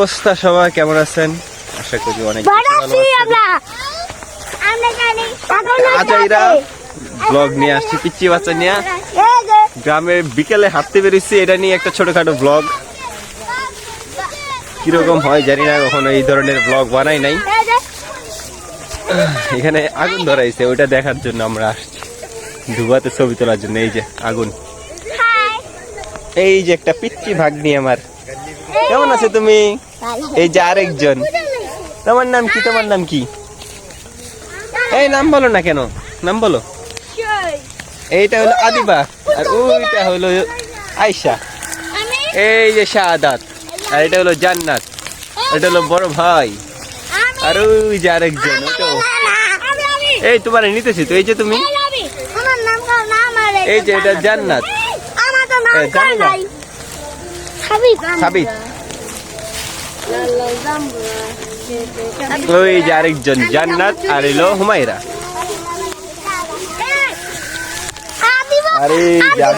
অবস্থা সবাই কেমন আছেন? আশা করি অনেক জানি। আজাইরা ব্লগ নিয়ে আসছি পিচ্ছি বাচ্চা নিয়ে। গ্রামে বিকেলে হাঁটতে বেরিয়েছি এটা নিয়ে একটা ছোটখাটো ব্লগ কীরকম হয় জানি না কখনো এই ধরনের ব্লগ বানাই নাই। এখানে আগুন ধরাইছে ওইটা দেখার জন্য আমরা আসছি। ধুবাতে ছবি তোলার জন্য এই যে আগুন। এই যে একটা পিচ্ছি ভাগ্নি আমার। কেমন আছে তুমি? এই যে আরেকজন। তোমার নাম কি? তোমার নাম কি? এই নাম বলো না কেন? নাম বলো। এইটা হলো আদিবা। আর ওইটা হলো আমি এই যে শাহাদাত। আর এটা হলো জান্নাত। এটা হলো বড় ভাই। আর ওই যে আরেকজন এই তোমার নিতেছি তো এই যে তুমি। এই যে এটা জান্নাত। জানি না। সাবিত। ওই যে আরেকজন জান্নাত আর এলো হুমায়রা আরে যাব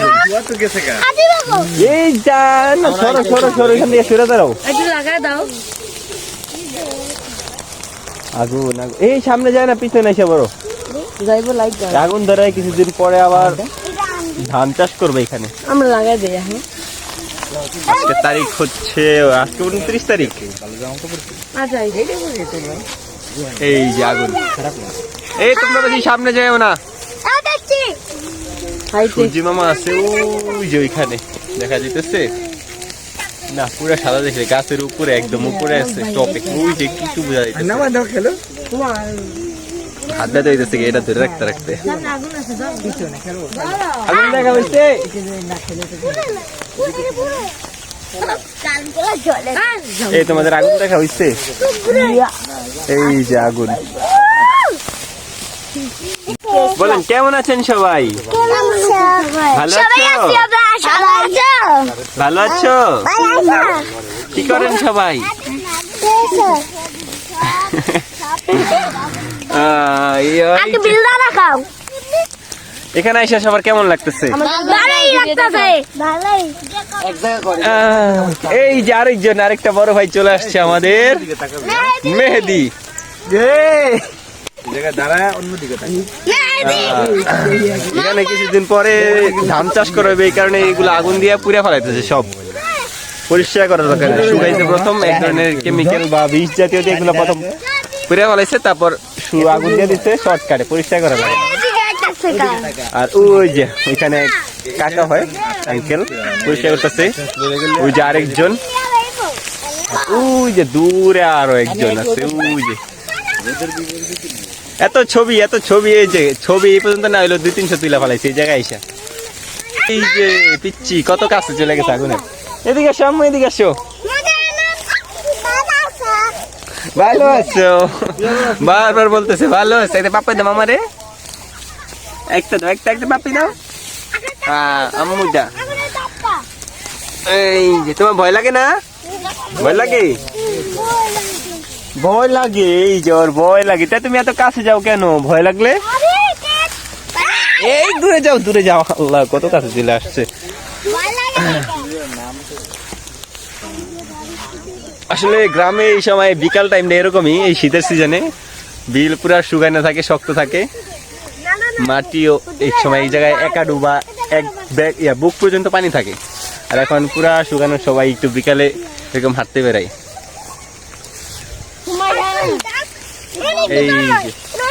এই জান সরো সরো সরো এখান থেকে সরে দাঁড়াও। একটু লাগায় দাও। আগুন এই সামনে যায় না পিছনে এসে বড় যাইবো লাইট দাও। আগুন ধরে কিছুদিন পরে আবার ধান চাষ করবে এখানে। আমরা লাগাই দেই এখন আজকে তারিখ হচ্ছে, আজকে উনত্রিশ তারিখ? এই যে আগুন। এই তোমরা বেশি সামনে যাও না। সূর্যি মামা আছে, ওই যে ওইখানে, দেখা যেতেছে না, পুরো সাদা দেখে গাছের উপরে, একদম উপরে আছে, টপে। ওই যে কিছু বোঝা তোমার হাত ব্যথা হইতেছে এটা ধরে রাখতে রাখতে। আগুন দেখা এই তোমাদের আগুন দেখা হইছে? এই যে আগুন। বলেন কেমন আছেন সবাই? ভালো আছো? ভালো আছো? কি করেন সবাই? আগে বিলদা রাখাও এখানে এসে সবার কেমন লাগতেছে? ভালোই লাগতেছে। ভালোই। এই যে আরেকজন আরেকটা বড় ভাই চলে আসছে আমাদের। মেহেদি। এখানে কিছুদিন পরে ধান চাষ করবে এই কারণে এগুলো আগুন দিয়ে পুড়ে ফেলাইতেছে সব। পরিষ্কার করা দরকার শুকাইছে প্রথম এক ধরনের কেমিক্যাল বা বিষ জাতীয় দিয়ে এগুলো প্রথম পুড়ে ফেলাইছে তারপর সু- আগুন দিয়ে দিচ্ছে শর্টকাটে পরিষ্কার করা লাগে আর ওই যে, ওইখানে কাকা হয় আঙ্কেল পরিষ্কার করতেছে। ওই যে আরেকজন। ওই যে দূরে আরও একজন আছে, ওই যে। এত ছবি এত ছবি, এই যে, ছবি এই পর্যন্ত না হইল দুই, তিনশো তুলা ফেলাইছে, এই জায়গায় এসে এই যে পিচ্ছি কত কাছে চলে গেছে আগুনের। এদিকে আম্মু, এদিকে আসো। ভালো আছো? বারবার বলতেছে, ভালো আছে? এটা পাপাই দাও মামারে। একটা দাও, একটা একটা পাপি দাও। হ্যাঁ আম্মু দা এই যে, তোমার ভয় লাগে না? ভয় লাগে? ভয় লাগে, এই যে, ওর ভয় লাগে। তা তুমি এত কাছে যাও কেন? ভয় লাগলে? এই, দূরে যাও দূরে যাও। আল্লাহ, কত কাছে চলে আসছে। আসলে গ্রামে এই সময় বিকাল টাইমটা এরকমই, এই শীতের সিজনে বিল পুরা শুকানো থাকে, শক্ত থাকে। মাটিও এই সময় এই জায়গায় একা ডুবা, এক ব্যাগ, ইয়া, বুক পর্যন্ত পানি থাকে। আর এখন পুরা শুকানো সবাই একটু বিকালে এরকম হাঁটতে বেড়ায় এই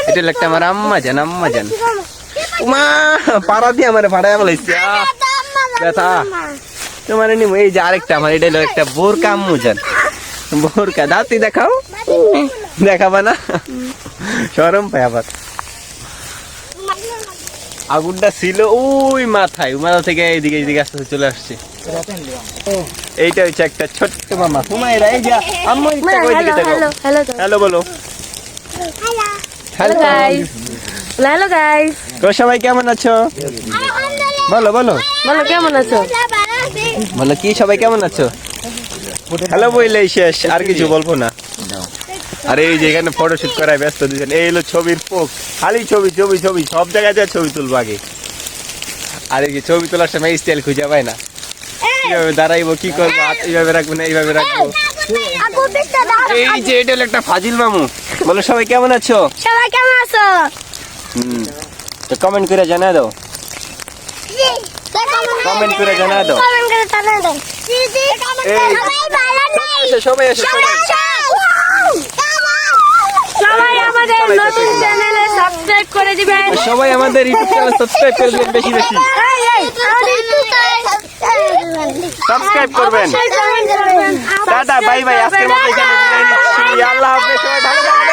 এটা লাগতে আমার আম্মা জান, আম্মা উমা, পাড়া দিয়ে আমার ভাড়ায় বলাইছে। ব্যথা। তোমার নিমো এই যে আরেকটা আমার এটা হলো একটা বোরকা আম্মু জান বোরকা দাঁতি দেখাও। দেখাবা না? সরম পায় আবার। আগুনটা ছিল ওই মাথায় মাথা থেকে এইদিকে এইদিকে আস্তে আস্তে চলে আসছে। এইটা হচ্ছে একটা ছোট্ট মামা। হুমায়রা এই যে আম্মু একটা ওইদিকে দেখো। হ্যালো হ্যালো হ্যালো বলো। Hello guys hello. গাইস তো সবাই কেমন আছো? বলো বলো। বলো কেমন আছো? বলো কি সবাই কেমন আছো? হ্যালো বইলেই শেষ আর কিছু বলব না। আরে এই যে এখানে ফটোশুট করায় ব্যস্ত দুজন এই হলো ছবির পোক খালি ছবি ছবি ছবি সব জায়গায় যা ছবি তুলবো আগে। আর এই যে ছবি তোলার সময় স্টাইল খুঁজে পায় না। কীভাবে দাঁড়াইবো কি করব? এইভাবে রাখব না এইভাবে রাখব। এই যে এটা হলো একটা ফাজিল মামু। বলো সবাই কেমন আছো? সবাই কেমন আছো? হুম তো কমেন্ট করে জানা দাও। কমেন্ট করে জানা দাও। কমেন্ট করে জানা দাও। সবাই ভালো নাই। সবাই এসো সবাই সবাই আমাদের নতুন চ্যানেলে সাবস্ক্রাইব করে দিবেন সবাই আমাদের ইউটিউব চ্যানেল সাবস্ক্রাইব করে দিবেন বেশি বেশি। সাবস্ক্রাইব করবেন। Tata bye bye. আজকের মতো এখানে বিদায় নিচ্ছি। আল্লাহ হাফেজ সবাই ভালো থাকবেন।